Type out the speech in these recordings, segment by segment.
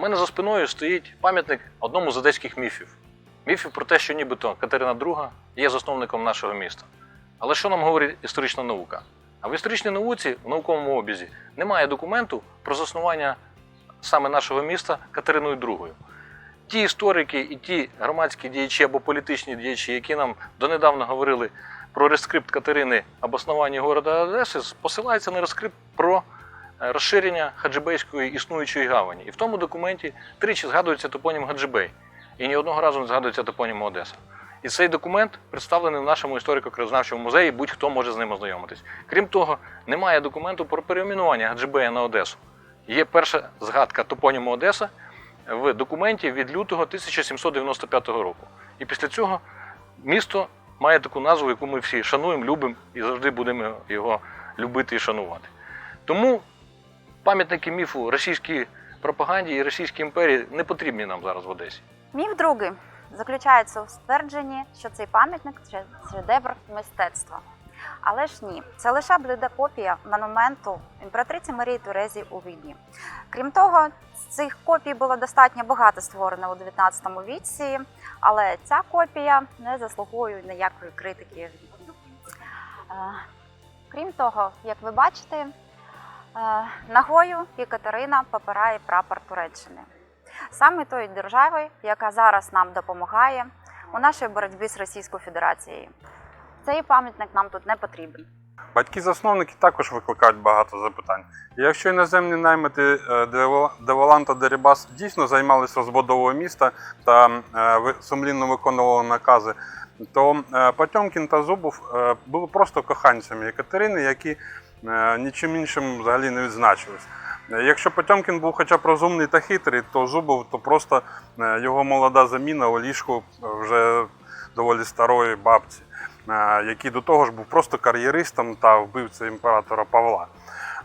мене за спиною стоїть пам'ятник одному з одеських міфів. Міфів про те, що нібито Катерина II є засновником нашого міста. Але що нам говорить історична наука? А в історичній науці, в науковому обізі, немає документу про заснування саме нашого міста Катериною II. Ті історики і ті громадські діячі або політичні діячі, які нам донедавна говорили про рескрипт Катерини об основанні города Одеси, посилаються на рескрипт про розширення Хаджибейської існуючої гавані. І в тому документі тричі згадується топонім Хаджибей, і ні одного разу не згадується топонім Одеса. І цей документ представлений в нашому історико-краєзнавчому музеї, будь-хто може з ним ознайомитись. Крім того, немає документу про перейменування Гаджибея на Одесу. Є перша згадка топоніму Одеса в документі від лютого 1795 року. І після цього місто має таку назву, яку ми всі шануємо, любимо і завжди будемо його любити і шанувати. Тому пам'ятники міфу російській пропаганді і Російській імперії не потрібні нам зараз в Одесі. Міф другий заключається у ствердженні, що цей пам'ятник це шедевр мистецтва. Але ж ні, це лише бліда копія монументу імператриці Марії Турезі у Відні. Крім того, цих копій було достатньо багато створено у 19 віці, але ця копія не заслуговує ніякої критики. Е, Крім того, як ви бачите, е, ногою Катерина попирає прапор Туреччини саме тої держави, яка зараз нам допомагає у нашій боротьбі з Російською Федерацією. Цей пам'ятник нам тут не потрібен. Батьки-засновники також викликають багато запитань. Якщо іноземні наймити е, Девол- Деволан та Дерибас дійсно займалися розбудовою міста та е, сумлінно виконували накази, то Потьомкін та Зубов були просто коханцями Екатерини, які нічим іншим взагалі не відзначились. Е, Якщо Потьомкін був хоча б розумний та хитрий, то Зубов то просто е, його молода заміна у ліжку вже доволі старої бабці е, який до того ж був просто кар'єристом та вбивцею імператора Павла.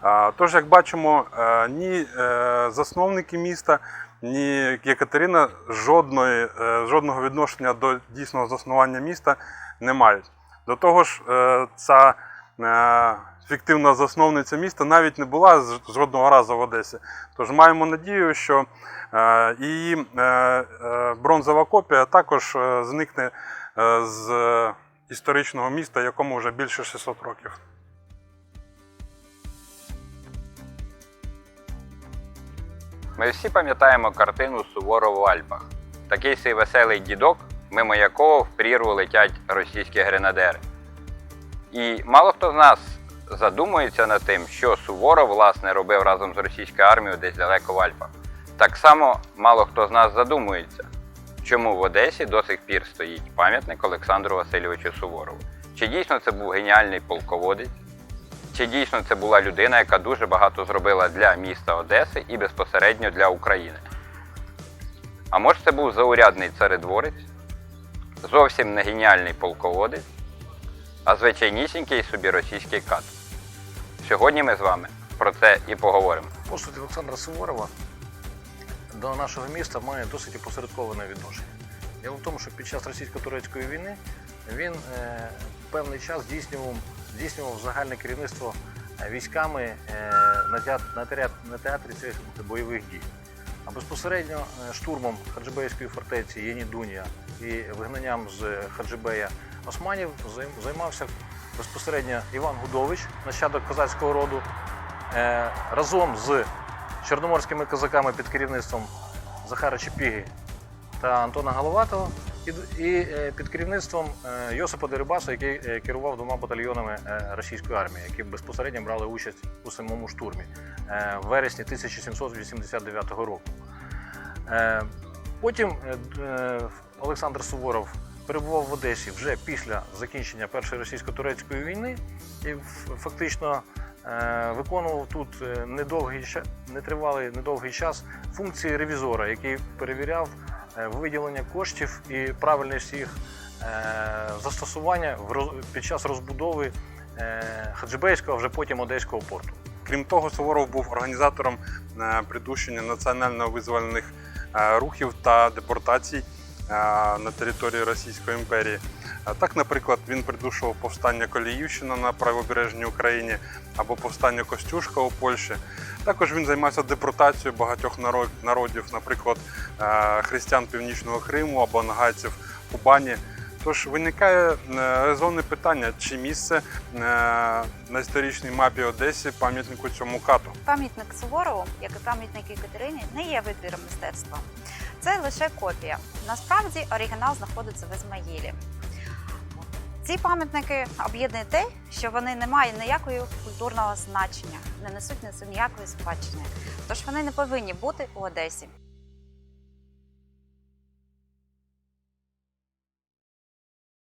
Е, Тож, як бачимо, е, ні е, засновники міста, ні Єкатерина жодної, е, жодного відношення до дійсного заснування міста не мають. До того ж, е, ця е, фіктивна засновниця міста навіть не була жодного разу в Одесі. Тож маємо надію, що е, її е, е, бронзова копія також е, зникне е, з е, історичного міста, якому вже більше 600 років. Ми всі пам'ятаємо картину Суворов в Альпах. Такий сей веселий дідок, мимо якого в прірву летять російські гренадери. І мало хто з нас задумується над тим, що Суворов власне робив разом з російською армією десь далеко в Альпах. Так само мало хто з нас задумується, чому в Одесі до сих пір стоїть пам'ятник Олександру Васильовичу Суворову. Чи дійсно це був геніальний полководець? Чи дійсно це була людина, яка дуже багато зробила для міста Одеси і безпосередньо для України? А може це був заурядний царедворець, зовсім не геніальний полководець, а звичайнісінький собі російський кат. Сьогодні ми з вами про це і поговоримо. Постать Олександра Суворова до нашого міста має досить опосередковане відношення. Діло в тому, що під час російсько-турецької війни він е, певний час здійснював, здійснював загальне керівництво військами е, на, театрі, на театрі цих бойових дій. А безпосередньо е, штурмом Хаджибейської фортеці Єнідунія і вигнанням з Хаджибея Османів займався безпосередньо Іван Гудович, нащадок козацького роду, е, разом з чорноморськими козаками під керівництвом Захара Чепіги та Антона Головатого і, е, під керівництвом е, Йосипа Дерибаса, який е, керував двома батальйонами російської армії, які безпосередньо брали участь у самому штурмі в вересні 1789 року. Потім Олександр Суворов перебував в Одесі вже після закінчення Першої російсько-турецької війни і фактично виконував тут недовгий недовгий час функції ревізора, який перевіряв виділення коштів і правильність їх е, застосування під час розбудови е, Хаджибейського, а вже потім Одеського порту. Крім того, Суворов був організатором е, придушення національно-визвольних е, рухів та депортацій е, на території Російської імперії. Так, наприклад, він придушував повстання Коліївщина на правобережній Україні або повстання Костюшка у Польщі. Також він займався депортацією багатьох народ- народів, наприклад, е, християн Північного Криму або нагайців Кубані. Тож виникає е, резонне питання, чи місце е, на історичній мапі Одесі пам'ятнику цьому кату. Пам'ятник Суворову, як і пам'ятники Катерині, не є витвіром мистецтва. Це лише копія. Насправді оригінал знаходиться в Ізмаїлі. Ці пам'ятники об'єднує те, що вони не мають ніякого культурного значення, не несуть ніякої спадщини. Тож вони не повинні бути у Одесі.